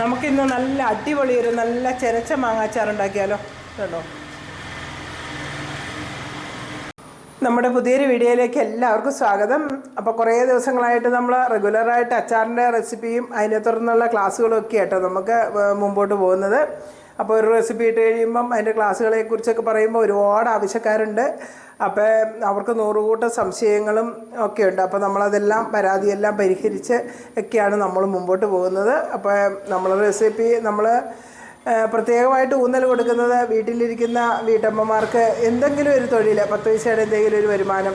നമുക്കിന്ന് നല്ല അടിപൊളി ഒരു നല്ല ചിരച്ച മാങ്ങാച്ചാർ ഉണ്ടാക്കിയാലോ കേട്ടോ നമ്മുടെ പുതിയൊരു വീഡിയോയിലേക്ക് എല്ലാവർക്കും സ്വാഗതം. അപ്പോൾ കുറേ ദിവസങ്ങളായിട്ട് നമ്മൾ റെഗുലറായിട്ട് അച്ചാറിന്റെ റെസിപ്പിയും അതിനെ തുടർന്നുള്ള ക്ലാസ്സുകളും ഒക്കെ ആട്ടോ നമുക്ക് മുമ്പോട്ട് പോകുന്നത്. അപ്പോൾ ഒരു റെസിപ്പി ഇട്ട് കഴിയുമ്പം അതിന്റെ ക്ലാസ്സുകളെ കുറിച്ചൊക്കെ പറയുമ്പോൾ ഒരുപാട് ആവശ്യക്കാരുണ്ട്. അപ്പോൾ അവർക്ക് നൂറുകൂട്ടം സംശയങ്ങളും ഒക്കെ ഉണ്ട്. അപ്പോൾ നമ്മളതെല്ലാം പരാതിയെല്ലാം പരിഹരിച്ച് ഒക്കെയാണ് നമ്മൾ മുമ്പോട്ട് പോകുന്നത്. അപ്പോൾ നമ്മൾ റെസിപ്പി നമ്മൾ പ്രത്യേകമായിട്ട് ഊന്നൽ കൊടുക്കുന്നത് വീട്ടിലിരിക്കുന്ന വീട്ടമ്മമാർക്ക് എന്തെങ്കിലും ഒരു തൊഴിൽ പത്ത് പൈസയുടെ എന്തെങ്കിലും ഒരു വരുമാനം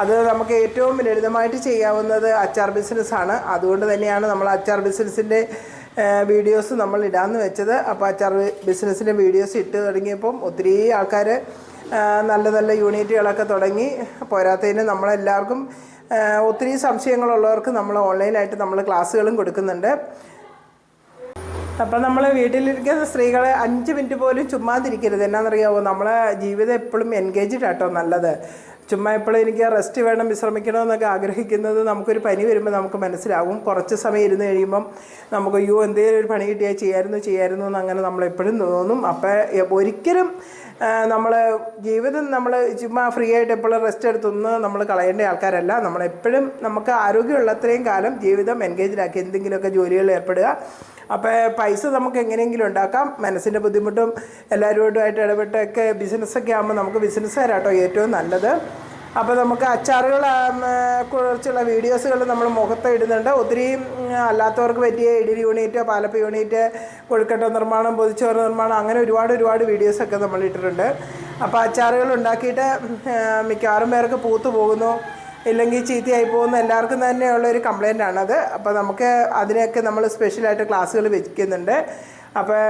അത് നമുക്ക് ഏറ്റവും ലളിതമായിട്ട് ചെയ്യാവുന്നത് അച്ചാർ ബിസിനസ്സാണ് അതുകൊണ്ട് തന്നെയാണ് നമ്മൾ അച്ചാർ ബിസിനസ്സിന്റെ വീഡിയോസ് നമ്മൾ ഇടാമെന്ന് വെച്ചത്. അപ്പോൾ അച്ചാർ ബിസിനസ്സിന്റെ വീഡിയോസ് ഇട്ട് തുടങ്ങിയപ്പം ഒത്തിരി ആൾക്കാർ നല്ല നല്ല യൂണിറ്റുകളൊക്കെ തുടങ്ങി. പോരാത്തതിന് നമ്മളെല്ലാവർക്കും ഒത്തിരി സംശയങ്ങളുള്ളവർക്ക് നമ്മൾ ഓൺലൈനായിട്ട് നമ്മൾ ക്ലാസ്സുകളും കൊടുക്കുന്നുണ്ട്. അപ്പം നമ്മൾ വീട്ടിലിരിക്കുന്ന സ്ത്രീകളെ അഞ്ച് മിനിറ്റ് പോലും ചുമ്മാതിരിക്കരുത്. എന്നാണെന്നറിയാമോ നമ്മളെ ജീവിതം എപ്പോഴും എൻഗേജ്ഡ് ആട്ടോ നല്ലത്. ചുമ്മാ എപ്പോഴും എനിക്ക് റെസ്റ്റ് വേണം വിശ്രമിക്കണമെന്നൊക്കെ ആഗ്രഹിക്കുന്നത് നമുക്കൊരു പനി വരുമ്പോൾ നമുക്ക് മനസ്സിലാകും. കുറച്ച് സമയം ഇരുന്ന് കഴിയുമ്പം നമുക്ക് അയ്യോ എന്തെങ്കിലും ഒരു പണി കിട്ടിയാൽ ചെയ്യായിരുന്നു ചെയ്യായിരുന്നു എന്ന് അങ്ങനെ നമ്മളെപ്പോഴും തോന്നും. അപ്പോൾ ഒരിക്കലും നമ്മൾ ജീവിതം നമ്മൾ ചുമ്മാ ഫ്രീ ആയിട്ട് എപ്പോഴും റെസ്റ്റ് എടുത്തൊന്ന് നമ്മൾ കളയേണ്ട ആൾക്കാരല്ല. നമ്മളെപ്പോഴും നമുക്ക് ആരോഗ്യമുള്ളത്രയും കാലം ജീവിതം എൻഗേജ്ഡ് ആക്കി എന്തെങ്കിലുമൊക്കെ ജോലികളിൽ ഏർപ്പെടുക. അപ്പോൾ പൈസ നമുക്ക് എങ്ങനെയെങ്കിലും ഉണ്ടാക്കാം. മനസ്സിന്റെ ബുദ്ധിമുട്ടും എല്ലാവരോടുമായിട്ട് ഇടപെട്ടൊക്കെ ബിസിനസ്സൊക്കെ ആകുമ്പോൾ നമുക്ക് ബിസിനസ്സുകാരാട്ടോ ഏറ്റവും നല്ലത്. അപ്പോൾ നമുക്ക് അച്ചാറുകൾ കുറിച്ചുള്ള വീഡിയോസുകൾ നമ്മൾ മുഖത്ത് ഇടുന്നുണ്ട്. ഒത്തിരി അല്ലാത്തവർക്ക് പറ്റിയ ഇഡലി യൂണിറ്റ് പാലപ്പ യൂണിറ്റ് കൊഴുക്കട്ട നിർമ്മാണം പൊതിച്ചോറ് നിർമ്മാണം അങ്ങനെ ഒരുപാട് ഒരുപാട് വീഡിയോസൊക്കെ നമ്മൾ ഇട്ടിട്ടുണ്ട്. അപ്പോൾ അച്ചാറുകൾ ഉണ്ടാക്കിയിട്ട് മിക്കവാറും പേർക്ക് പൂത്തു പോകുന്നു. ഇല്ലെങ്കിൽ ചീത്തയായി പോകുന്ന എല്ലാവർക്കും തന്നെയുള്ള ഒരു കംപ്ലൈന്റ് ആണത് അപ്പോൾ നമുക്ക് അതിനൊക്കെ നമ്മൾ സ്പെഷ്യലായിട്ട് ക്ലാസ്സുകൾ വെക്കുന്നുണ്ട്. അപ്പോൾ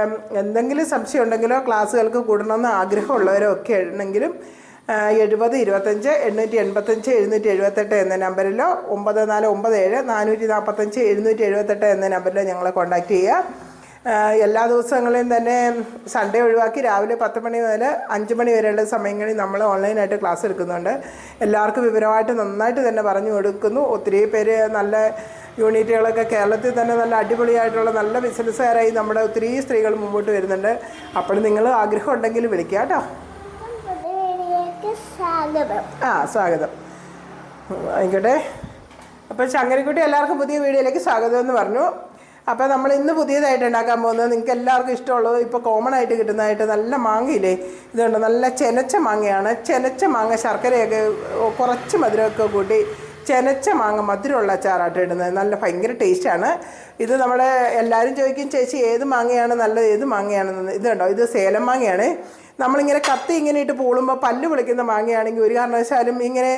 എന്തെങ്കിലും സംശയം ഉണ്ടെങ്കിലോ ക്ലാസ്സുകൾക്ക് കൂടണമെന്ന് ആഗ്രഹമുള്ളവരോ ഒക്കെ ഉണ്ടെങ്കിലും എഴുപത് ഇരുപത്തഞ്ച് എണ്ണൂറ്റി എൺപത്തഞ്ച് എഴുന്നൂറ്റി എഴുപത്തെട്ട് എന്ന നമ്പറിലോ ഒമ്പത് നാല് ഒമ്പത് ഏഴ് നാനൂറ്റി നാൽപ്പത്തഞ്ച് എഴുന്നൂറ്റി എഴുപത്തെട്ട് എന്ന നമ്പറിലോ ഞങ്ങളെ കോൺടാക്റ്റ് ചെയ്യുക. എല്ലാ ദിവസങ്ങളിലും തന്നെ സൺഡേ ഒഴിവാക്കി രാവിലെ പത്ത് മണി മുതൽ അഞ്ച് മണി വരെയുള്ള സമയങ്ങളിൽ നമ്മൾ ഓൺലൈനായിട്ട് ക്ലാസ് എടുക്കുന്നുണ്ട്. എല്ലാവർക്കും വിവരമായിട്ട് നന്നായിട്ട് തന്നെ പറഞ്ഞു കൊടുക്കുന്നു. ഒത്തിരി പേര് നല്ല യൂണിറ്റുകളൊക്കെ കേരളത്തിൽ തന്നെ നല്ല അടിപൊളിയായിട്ടുള്ള നല്ല ബിസിനസ്സുകാരായി നമ്മുടെ ഒത്തിരി സ്ത്രീകൾ മുമ്പോട്ട് വരുന്നുണ്ട്. അപ്പോൾ നിങ്ങൾ ആഗ്രഹം ഉണ്ടെങ്കിൽ വിളിക്കുക കേട്ടോ. ആ സ്വാഗതം. ആയിക്കോട്ടെ. അപ്പോൾ ചങ്ങരിക്കുട്ടി എല്ലാവർക്കും പുതിയ വീഡിയോയിലേക്ക് സ്വാഗതം എന്ന് പറഞ്ഞു. അപ്പോൾ നമ്മൾ ഇന്ന് പുതിയതായിട്ട് ഉണ്ടാക്കാൻ പോകുന്നത് നിങ്ങൾക്ക് എല്ലാവർക്കും ഇഷ്ടമുള്ളത് ഇപ്പോൾ കോമൺ ആയിട്ട് കിട്ടുന്നതായിട്ട് നല്ല മാങ്ങയില്ലേ? ഇതുണ്ട്. നല്ല ചെനച്ച മാങ്ങയാണ്. ചെനച്ച മാങ്ങ ശർക്കരയൊക്കെ കുറച്ച് മധുരമൊക്കെ കൂട്ടി ചെനച്ച മാങ്ങ മധുരമുള്ള അച്ചാറാട്ട് ഇടുന്നത്. നല്ല ഭയങ്കര ടേസ്റ്റാണ് ഇത് നമ്മുടെ എല്ലാവരും ചോദിക്കും ചേച്ചി ഏത് മാങ്ങയാണ് നല്ലത്? ഏത് മാങ്ങയാണെന്ന്? ഇത് കണ്ടോ? ഇത് സേലം മാങ്ങയാണ്. നമ്മളിങ്ങനെ കത്തി ഇങ്ങനെ ഇട്ട് പൂളുമ്പോൾ പല്ല് വിളിക്കുന്ന മാങ്ങയാണെങ്കിൽ ഒരു കാരണവശാലും ഇങ്ങനെ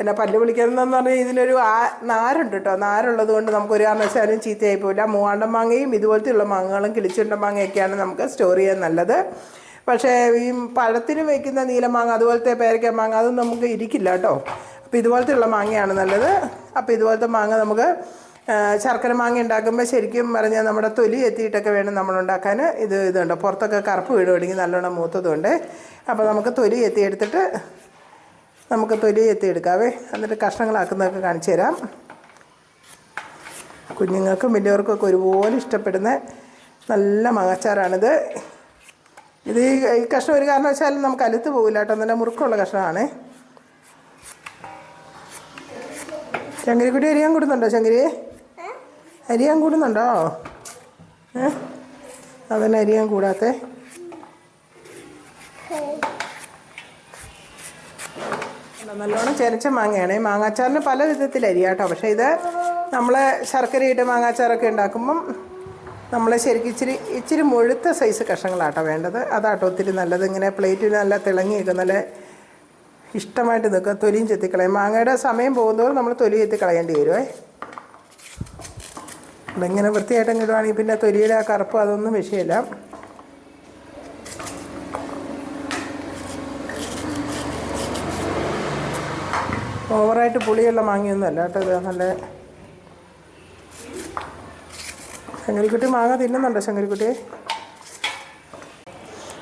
എന്നാ പല്ല് വിളിക്കുന്നതെന്ന് പറഞ്ഞാൽ ഇതിനൊരു ആ നാരുണ്ട് കേട്ടോ. നാരുള്ളത് കൊണ്ട് നമുക്ക് ഒരു കാരണവശാലും ചീത്തയായി പോയില്ല മൂവാണ്ടൻ മാങ്ങയും ഇതുപോലത്തെയുള്ള മാങ്ങകളും കിളിച്ചുണ്ട മാങ്ങയൊക്കെയാണ് നമുക്ക് സ്റ്റോർ ചെയ്യാൻ നല്ലത്. പക്ഷേ ഈ പഴത്തിന് വയ്ക്കുന്ന നീലമാങ്ങ അതുപോലത്തെ പേരക്ക മാങ്ങ അതൊന്നും നമുക്ക് ഇരിക്കില്ല കേട്ടോ. അപ്പോൾ ഇതുപോലത്തെ ഉള്ള മാങ്ങയാണ് നല്ലത്. അപ്പോൾ ഇതുപോലത്തെ മാങ്ങ നമുക്ക് ശർക്കര മാങ്ങ ഉണ്ടാക്കുമ്പോൾ ശരിക്കും പറഞ്ഞാൽ നമ്മുടെ തൊലി എത്തിയിട്ടൊക്കെ വേണം നമ്മൾ ഉണ്ടാക്കാൻ ഇത് ഇതുണ്ട്. പുറത്തൊക്കെ കറുപ്പ് വീടുകയാണെങ്കിൽ നല്ലോണം മൂത്തതുകൊണ്ട് അപ്പോൾ നമുക്ക് തൊലി എത്തിയെടുത്തിട്ട് നമുക്ക് തൊലി എത്തിയെടുക്കാവേ. എന്നിട്ട് കഷ്ണങ്ങളാക്കുന്നതൊക്കെ കാണിച്ചു തരാം. കുഞ്ഞുങ്ങൾക്കും വലിയവർക്കൊക്കെ ഒരുപോലെ ഇഷ്ടപ്പെടുന്ന നല്ല മകച്ചാറാണിത്. ഇത് ഈ കഷ്ണം ഒരു കാരണവശാലും നമുക്ക് അലുത്ത് പോകില്ല കേട്ടോ. നല്ല മുറുക്കമുള്ള കഷ്ണമാണ്. ശങ്കരിക്കുട്ടി അരിയാൻ കൊടുക്കുന്നുണ്ടോ ശങ്കരി അരിയാൻ കൂടുന്നുണ്ടോ? അവൻ അരിയാൻ കൂടാത്തെ. നല്ലോണം ചെരച്ച മാങ്ങയാണ്. മാങ്ങാച്ചാറിന് പല വിധത്തിൽ അരിയാട്ടോ. പക്ഷേ ഇത് നമ്മൾ ശർക്കരയിട്ട് മാങ്ങാച്ചാറൊക്കെ ഉണ്ടാക്കുമ്പം നമ്മൾ ശരിക്കും ഇച്ചിരി ഇച്ചിരി മുഴുത്ത സൈസ് കഷ്ണങ്ങളാട്ടോ വേണ്ടത്. അതാട്ടോ ഒത്തിരി നല്ലത്. ഇങ്ങനെ പ്ലേറ്റിൽ നല്ല തിളങ്ങിയൊക്കെ നല്ല ഇഷ്ടമായിട്ട് നിൽക്കുക. തൊലിയും ചെത്തിക്കളയും. മാങ്ങയുടെ സമയം പോകുന്നതോറും നമ്മൾ തൊലി ചെത്തി കളയേണ്ടി വരുമേ ഇങ്ങനെ വൃത്തിയായിട്ട് ഇടുവാണെങ്കിൽ പിന്നെ തൊലിയുടെ ആ കറുപ്പ് അതൊന്നും വിഷയമില്ല ഓവറായിട്ട് പുളിയുള്ള മാങ്ങയൊന്നുമല്ല കേട്ടോ ഇത്. നല്ല ശങ്കരിക്കുട്ടി മാങ്ങ തിന്നുന്നുണ്ടോ ശങ്കരിക്കുട്ടി?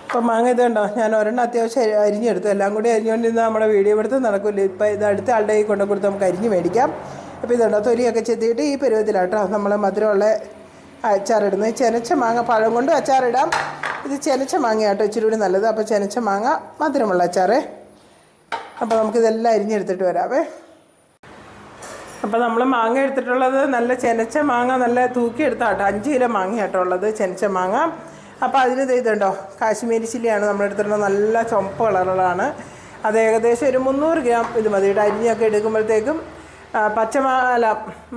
ഇപ്പം മാങ്ങ ഇത് ഞാൻ ഒരെണ്ണം അത്യാവശ്യം അരി- അരിഞ്ഞെടുത്തു. എല്ലാം കൂടി അരിഞ്ഞുകൊണ്ടിരുന്ന നമ്മുടെ വീഡിയോ എടുത്ത് നടക്കില്ല? ഇപ്പം ഇത് അടുത്ത ആളുടെ കൊണ്ടു കൊടുത്ത് നമുക്ക് അരിഞ്ഞ് മേടിക്കാം. അപ്പോൾ ഇതുണ്ടോ? തൊലിയൊക്കെ ചെത്തിയിട്ട് ഈ പരുവത്തിലാട്ടോ. നമ്മൾ മധുരമുള്ള അച്ചാറിടുന്നത്. ചെനച്ച മാങ്ങ പഴം കൊണ്ട് അച്ചാറിടാം. ഇത് ചെനച്ച മാങ്ങ ആട്ടോ ഇച്ചിരി കൂടി നല്ലത്. അപ്പോൾ ചെനച്ച മാങ്ങ മധുരമുള്ള അച്ചാറേ. അപ്പോൾ നമുക്കിതെല്ലാം അരിഞ്ഞെടുത്തിട്ട് വരാവേ. അപ്പോൾ നമ്മൾ മാങ്ങ എടുത്തിട്ടുള്ളത് നല്ല ചെനച്ച മാങ്ങ നല്ല തൂക്കിയെടുത്താട്ടോ. അഞ്ച് കിലോ മാങ്ങ ആട്ടോ ഉള്ളത് ചെനച്ച മാങ്ങ. അപ്പോൾ അതിന് ഇത് ഇതുണ്ടോ? കാശ്മീരി ചില്ലിയാണ് നമ്മൾ എടുത്തിട്ടുള്ളത്. നല്ല ചുമപ്പ് കളറുകളാണ് അത് ഏകദേശം ഒരു മുന്നൂറ് ഗ്രാം ഇത് മതി. അരിഞ്ഞൊക്കെ എടുക്കുമ്പോഴത്തേക്കും പച്ചമാ അല്ല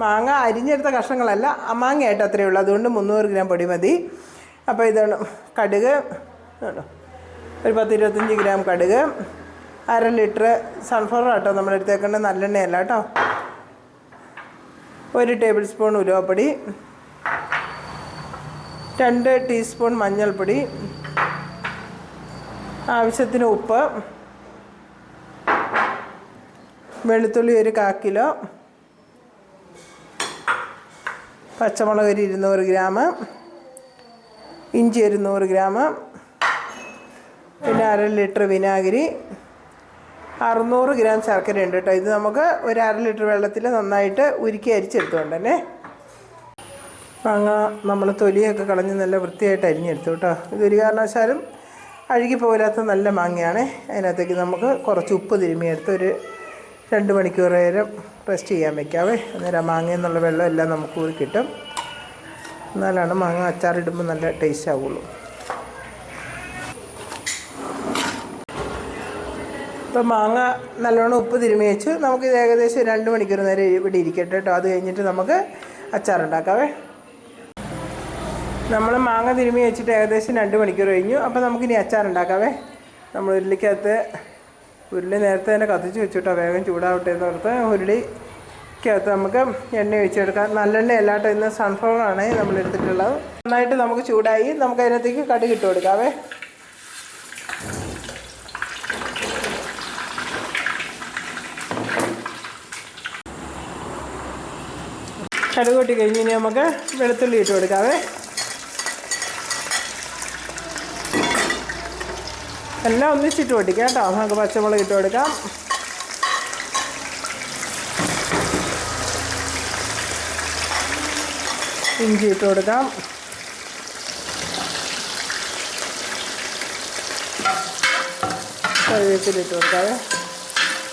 മാങ്ങ അരിഞ്ഞെടുത്ത കഷ്ണങ്ങളല്ല മാങ്ങയായിട്ട് അത്രയേ ഉള്ളൂ. അതുകൊണ്ട് മുന്നൂറ് ഗ്രാം പൊടി മതി. അപ്പോൾ ഇതാണ് കടുക്. ഒരു പത്ത് ഇരുപത്തഞ്ച് ഗ്രാം കടുക്. അര ലിറ്റർ സൺഫ്ലവർ ആട്ടോ നമ്മൾ എടുത്തേക്കേണ്ടത് നല്ലെണ്ണയല്ല കേട്ടോ. ഒരു ടേബിൾ സ്പൂൺ ഉലുവപ്പൊടി. രണ്ട് ടീസ്പൂൺ മഞ്ഞൾപ്പൊടി. ആവശ്യത്തിന് ഉപ്പ്. വെളുത്തുള്ളി ഒരു കാ കിലോ. പച്ചമുളക് ഒരു ഇരുന്നൂറ് ഗ്രാം. ഇഞ്ചി ഒരു നൂറ് ഗ്രാം. പിന്നെ അര ലിറ്റർ വിനാഗിരി. അറുന്നൂറ് ഗ്രാം ശർക്കര ഉണ്ട് കേട്ടോ. ഇത് നമുക്ക് ഒരു അര ലിറ്റർ വെള്ളത്തിൽ നന്നായിട്ട് ഉരുക്കി അരിച്ചെടുത്തുകൊണ്ട് തന്നെ. മാങ്ങ നമ്മൾ തൊലിയൊക്കെ കളഞ്ഞ് നല്ല വൃത്തിയായിട്ട് അരിഞ്ഞെടുത്തു കേട്ടോ. ഇതൊരു കാരണവശാലും അഴുകി പോരാത്ത നല്ല മാങ്ങയാണ്. അതിനകത്തേക്ക് നമുക്ക് കുറച്ച് ഉപ്പ് തിരുമ്മിയെടുത്ത് ഒരു രണ്ട് മണിക്കൂർ നേരം റെസ്റ്റ് ചെയ്യാൻ വെക്കാവേ. അന്നേരം മാങ്ങ എന്നുള്ള വെള്ളം എല്ലാം നമുക്ക് ഊരി കിട്ടും. എന്നാലാണ് മാങ്ങ അച്ചാറിടുമ്പോൾ നല്ല ടേസ്റ്റ് ആവുള്ളൂ. ഇപ്പം മാങ്ങ നല്ലോണം ഉപ്പ് തിരുമി വെച്ചു. നമുക്കിത് ഏകദേശം രണ്ട് മണിക്കൂർ നേരം ഇവിടെ ഇരിക്കട്ടെ കേട്ടോ. അത് കഴിഞ്ഞിട്ട് നമുക്ക് അച്ചാറുണ്ടാക്കാവേ നമ്മൾ മാങ്ങ തിരുമി വെച്ചിട്ട് ഏകദേശം രണ്ട് മണിക്കൂർ കഴിഞ്ഞു. അപ്പോൾ നമുക്കിനി അച്ചാറുണ്ടാക്കാവേ നമ്മൾ ഉരുളിക്കകത്ത് ഉരുളി നേരത്തെ തന്നെ കത്തിച്ച് വെച്ചിട്ടോ വേഗം ചൂടാവട്ടെ എന്ന് ഓർത്ത് ഉരുളിക്കകത്ത് നമുക്ക് എണ്ണ ഒഴിച്ചെടുക്കാം. നല്ലെണ്ണ അല്ലാട്ടോ ഇന്ന് സൺഫ്ലവർ ആണ് നമ്മൾ എടുത്തിട്ടുള്ളത്. നന്നായിട്ട് നമുക്ക് ചൂടായി നമുക്ക് അതിനകത്തേക്ക് കടുക് ഇട്ട് കൊടുക്കാവേ. കടുകൂട്ടി കഴിഞ്ഞ് ഇനി നമുക്ക് വെളുത്തുള്ളി ഇട്ട് കൊടുക്കാവേ. എല്ലാം ഒന്നിച്ചിട്ട് പൊട്ടിക്കാം കേട്ടോ. നമുക്ക് പച്ചമുളക് ഇട്ട് കൊടുക്കാം. ഇഞ്ചി ഇട്ട് കൊടുക്കാം. കറിവേപ്പില കൊടുക്കാം.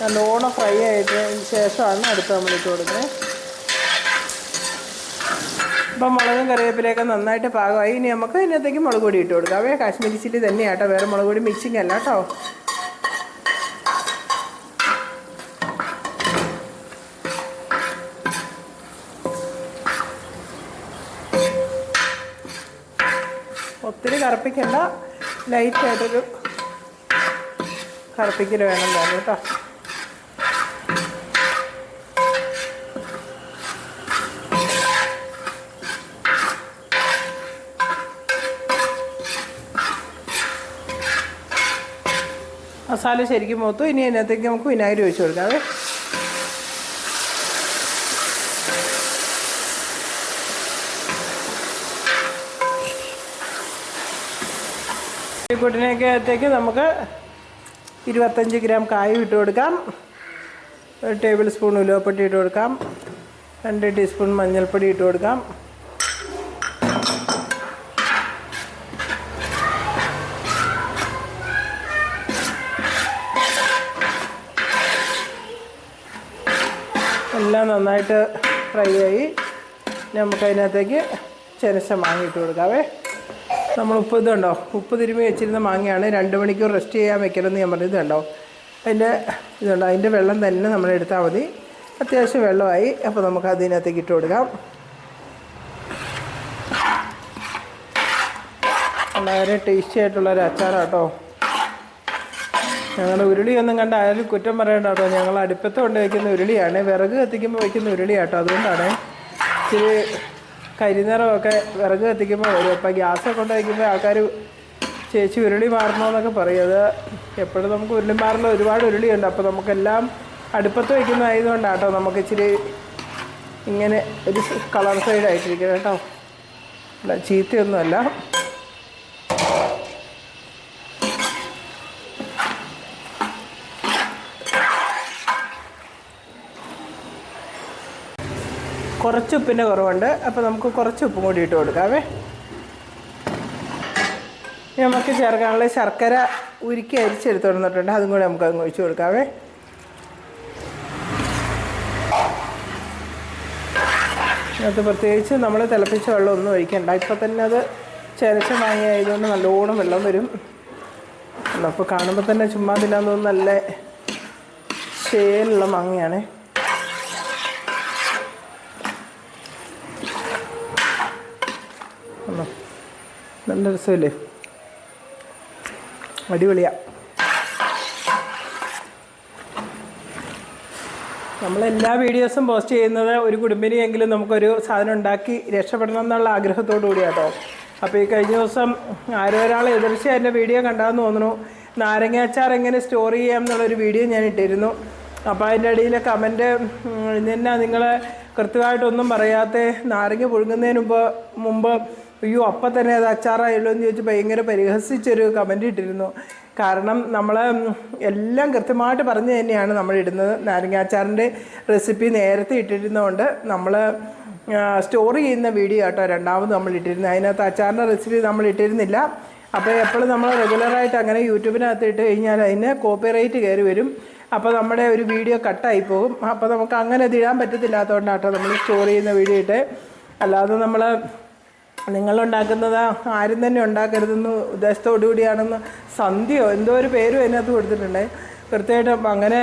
നല്ലോണം ഫ്രൈ ആയിട്ട് ശേഷമാണ് അടുത്ത നമ്മൾ ഇട്ട് കൊടുക്കുന്നത്. അപ്പം മുളകും കറിവേപ്പിലയൊക്കെ നന്നായിട്ട് പാകമായി. ഇനി നമുക്ക് ഇതിനകത്തേക്ക് മുളക് പൊടി ഇട്ട് കൊടുക്കാം. അവയെ കാശ്മീരി ചില്ലി തന്നെയാണ് കേട്ടോ. വേറെ മുളക് പൊടി മിക്സിങ് അല്ല കേട്ടോ. ഒത്തിരി കറുപ്പിക്കണ്ട. ലൈറ്റായിട്ടൊരു കറുപ്പിക്കൽ വേണം കേട്ടോ. മസാല ശരിക്കും മൂത്തു ഇനി അതിനകത്തേക്ക് നമുക്ക് വിനാഗിരി ഒഴിച്ചു കൊടുക്കാം. അതെ അകത്തേക്ക് നമുക്ക് ഇരുപത്തഞ്ച് ഗ്രാം കായും ഇട്ട് കൊടുക്കാം. ഒരു ടേബിൾ സ്പൂൺ ഉലുവപ്പൊടി ഇട്ട് കൊടുക്കാം. രണ്ട് ടീസ്പൂൺ മഞ്ഞൾപ്പൊടി ഇട്ട് കൊടുക്കാം. എല്ലാം നന്നായിട്ട് ഫ്രൈ ആയി. നമുക്കതിനകത്തേക്ക് ചെനച്ച മാങ്ങ ഇട്ട് കൊടുക്കാവേ. നമ്മൾ ഉപ്പ് ഇതുണ്ടോ? ഉപ്പ് തിരുമ്മി വെച്ചിരുന്ന മാങ്ങയാണ് രണ്ട് മണിക്കൂർ റെസ്റ്റ് ചെയ്യാൻ വെക്കണമെന്ന് ഞാൻ പറഞ്ഞത് ഉണ്ടോ അതിന്റെ ഇതുണ്ടോ? അതിന്റെ വെള്ളം തന്നെ നമ്മൾ എടുത്താൽ മതി. അത്യാവശ്യം വെള്ളമായി. അപ്പോൾ നമുക്ക് അതിനകത്തേക്ക് ഇട്ട് കൊടുക്കാം. വളരെ ടേസ്റ്റി ആയിട്ടുള്ളൊരു അച്ചാറാട്ടോ. ഞങ്ങളുടെ ഉരുളിയൊന്നും കണ്ട ആരും കുറ്റം പറയണ്ട കേട്ടോ ഞങ്ങൾ അടുപ്പത്ത് കൊണ്ട് വയ്ക്കുന്ന ഉരുളിയാണ്. വിറക് കത്തിക്കുമ്പോൾ വയ്ക്കുന്ന ഉരുളിയാട്ടോ. അതുകൊണ്ടാണ് ഇച്ചിരി കരിനിറമൊക്കെ വിറക് കത്തിക്കുമ്പോൾ വരും അപ്പോൾ ഗ്യാസൊക്കെ കൊണ്ട് വയ്ക്കുമ്പോൾ ആൾക്കാർ ചേച്ചി ഉരുളി മാറണമെന്നൊക്കെ പറയും. അത് എപ്പോഴും നമുക്ക് ഉരുളി മാറുന്ന ഒരുപാട് ഉരുളിയുണ്ട്. അപ്പോൾ നമുക്കെല്ലാം അടുപ്പത്ത് വയ്ക്കുന്നതായതുകൊണ്ടാട്ടോ നമുക്ക് ഇച്ചിരി ഇങ്ങനെ ഒരു കളർ സൈഡായിട്ടിരിക്കുന്നത് കേട്ടോ. അല്ല ചീത്തയൊന്നുമല്ല. കുറച്ച് ഉപ്പിന്റെ കുറവുണ്ട്. അപ്പോൾ നമുക്ക് കുറച്ച് ഉപ്പും കൂടി ഇട്ട് കൊടുക്കാവേ. ഇനി നമുക്ക് ചേർക്കാനുള്ള ശർക്കര ഉരുക്കി അരിച്ചെടുത്ത് വന്നിട്ടുണ്ട് അതും കൂടി നമുക്ക് അങ്ങ് ഒഴിച്ചു കൊടുക്കാവേ. അത് പ്രത്യേകിച്ച് നമ്മൾ തിളപ്പിച്ച വെള്ളം ഒന്നും ഒഴിക്കണ്ട. ഇപ്പം തന്നെ അത് ചിരച്ച മാങ്ങ നല്ലോണം വെള്ളം വരും. അപ്പോൾ കാണുമ്പോൾ തന്നെ ചുമ്മാ തിന്നാൻ തോന്നുന്നു. നല്ല ഷേലുള്ള മാങ്ങയാണേ. നല്ല രസമല്ലേ? അടിപൊളിയാ. നമ്മളെല്ലാ വീഡിയോസും പോസ്റ്റ് ചെയ്യുന്നത് ഒരു കുടുംബിനിയെങ്കിലും നമുക്കൊരു സാധനം ഉണ്ടാക്കി രക്ഷപ്പെടണം എന്നുള്ള ആഗ്രഹത്തോടു കൂടിയാട്ടോ. അപ്പോൾ ഈ കഴിഞ്ഞ ദിവസം ആരോ ഒരാൾ എതിർച്ച എന്റെ വീഡിയോ കണ്ടാന്ന് തോന്നുന്നു. നാരങ്ങ അച്ചാർ എങ്ങനെ സ്റ്റോർ ചെയ്യാം എന്നുള്ളൊരു വീഡിയോ ഞാൻ ഇട്ടിരുന്നു. അപ്പോൾ അതിന്റെ ഇടയിൽ കമന്റ് എന്നാ നിങ്ങൾ കൃത്യമായിട്ടൊന്നും പറയാത്ത? നാരങ്ങ പുഴുങ്ങുന്നതിന് മുമ്പ് മുമ്പ് അയ്യോ അപ്പം തന്നെ അത് അച്ചാറായല്ലോ എന്ന് ചോദിച്ച് ഭയങ്കര പരിഹസിച്ചൊരു കമന്റ് ഇട്ടിരുന്നു. കാരണം നമ്മൾ എല്ലാം കൃത്യമായിട്ട് പറഞ്ഞു തന്നെയാണ് നമ്മൾ ഇടുന്നത്. നാരങ്ങ അച്ചാറിന്റെ റെസിപ്പി നേരത്തെ ഇട്ടിരുന്നതുകൊണ്ട് നമ്മൾ സ്റ്റോർ ചെയ്യുന്ന വീഡിയോ കേട്ടോ രണ്ടാമത് നമ്മൾ ഇട്ടിരുന്നത്. അതിനകത്ത് അച്ചാറിന്റെ റെസിപ്പി നമ്മൾ ഇട്ടിരുന്നില്ല. അപ്പോൾ എപ്പോഴും നമ്മൾ റെഗുലറായിട്ട് അങ്ങനെ യൂട്യൂബിനകത്ത് ഇട്ട് കഴിഞ്ഞാൽ അതിന് കോപ്പിറൈറ്റ് കയറി വരും. അപ്പോൾ നമ്മുടെ ഒരു വീഡിയോ കട്ടായി പോകും. അപ്പോൾ നമുക്ക് അങ്ങനെ ഇത് ഇടാൻ പറ്റത്തില്ലാത്തതുകൊണ്ടാട്ടോ നമ്മൾ സ്റ്റോർ ചെയ്യുന്ന വീഡിയോ ഇട്ട്. അല്ലാതെ നമ്മൾ നിങ്ങളുണ്ടാക്കുന്നത്? ആരും തന്നെ ഉണ്ടാക്കരുതെന്ന് ഉദ്ദേശത്തോടുകൂടിയാണെന്ന് സന്ധ്യയോ എന്തോ ഒരു പേരും അതിനകത്ത് കൊടുത്തിട്ടുണ്ട്. കൃത്യമായിട്ടും അങ്ങനെ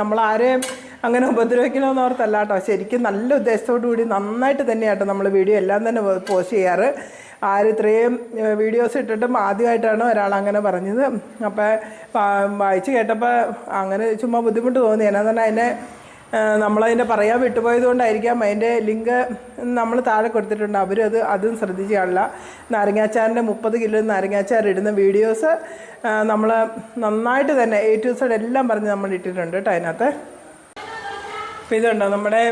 നമ്മളാരെയും അങ്ങനെ ഉപദ്രവിക്കണമെന്ന് ഓർത്തല്ല കേട്ടോ. ശരിക്കും നല്ല ഉദ്ദേശത്തോടു കൂടി നന്നായിട്ട് തന്നെയാട്ടോ നമ്മൾ വീഡിയോ എല്ലാം തന്നെ പോസ്റ്റ് ചെയ്യാറ്. ആര് ഇത്രയും വീഡിയോസ് ഇട്ടിട്ടും ആദ്യമായിട്ടാണ് ഒരാൾ അങ്ങനെ പറഞ്ഞത്. അപ്പോൾ വായിച്ച് കേട്ടപ്പോൾ അങ്ങനെ ചുമ്മാ ബുദ്ധിമുട്ട് തോന്നി. എന്നാ തന്നെ അതിനെ നമ്മളതിന്റെ പറയാൻ വിട്ടുപോയത് കൊണ്ടായിരിക്കാം അതിന്റെ ലിങ്ക് നമ്മൾ താഴെ കൊടുത്തിട്ടുണ്ട്. അവരും അത് ശ്രദ്ധിച്ച് കാണില്ല നാരങ്ങാച്ചാറിന്റെ മുപ്പത് കിലോ നാരങ്ങാച്ചാർ ഇടുന്ന വീഡിയോസ് നമ്മൾ നന്നായിട്ട് തന്നെ എ ടു സൈഡ് എല്ലാം പറഞ്ഞ് നമ്മൾ ഇട്ടിട്ടുണ്ട് കേട്ടോ അതിനകത്ത്. അപ്പോൾ ഇതുണ്ടോ നമ്മുടെ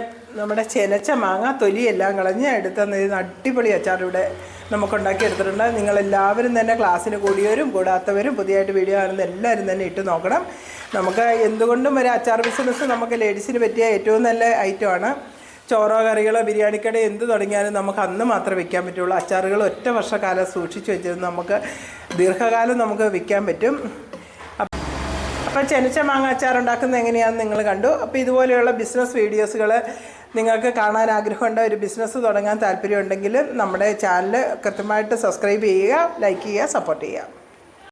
നമ്മുടെ ചെനച്ച മാങ്ങ തൊലിയെല്ലാം കളഞ്ഞ് എടുത്ത അടിപൊളി അച്ചാർ ഇവിടെ നമുക്കുണ്ടാക്കി എടുത്തിട്ടുണ്ട്. നിങ്ങളെല്ലാവരും തന്നെ ക്ലാസ്സിന് കൂടിയവരും കൂടാത്തവരും പുതിയതായിട്ട് വീഡിയോ കാണുന്ന എല്ലാവരും തന്നെ ഇട്ട് നോക്കണം. നമുക്ക് എന്തുകൊണ്ടും ഒരു അച്ചാർ ബിസിനസ് നമുക്ക് ലേഡീസിന് പറ്റിയ ഏറ്റവും നല്ല ഐറ്റമാണ് ചോറോ കറികളോ ബിരിയാണിക്കട എന്ത് തുടങ്ങിയാലും നമുക്ക് അന്ന് മാത്രമേ വിൽക്കാൻ പറ്റുള്ളൂ. അച്ചാറുകൾ ഒറ്റ വർഷക്കാലം സൂക്ഷിച്ച് വെച്ചിരുന്ന് നമുക്ക് ദീർഘകാലം നമുക്ക് വിൽക്കാൻ പറ്റും. അപ്പോൾ ചെനച്ച മാങ്ങ അച്ചാർ ഉണ്ടാക്കുന്നത് എങ്ങനെയാണെന്ന് നിങ്ങൾ കണ്ടു. അപ്പോൾ ഇതുപോലെയുള്ള ബിസിനസ് വീഡിയോസുകൾ നിങ്ങൾക്ക് കാണാൻ ആഗ്രഹമുണ്ട് ഒരു ബിസിനസ് തുടങ്ങാൻ താല്പര്യമുണ്ടെങ്കിൽ നമ്മുടെ ചാനൽ കൃത്യമായിട്ട് സബ്സ്ക്രൈബ് ചെയ്യുക ലൈക്ക് ചെയ്യുക സപ്പോർട്ട് ചെയ്യുക.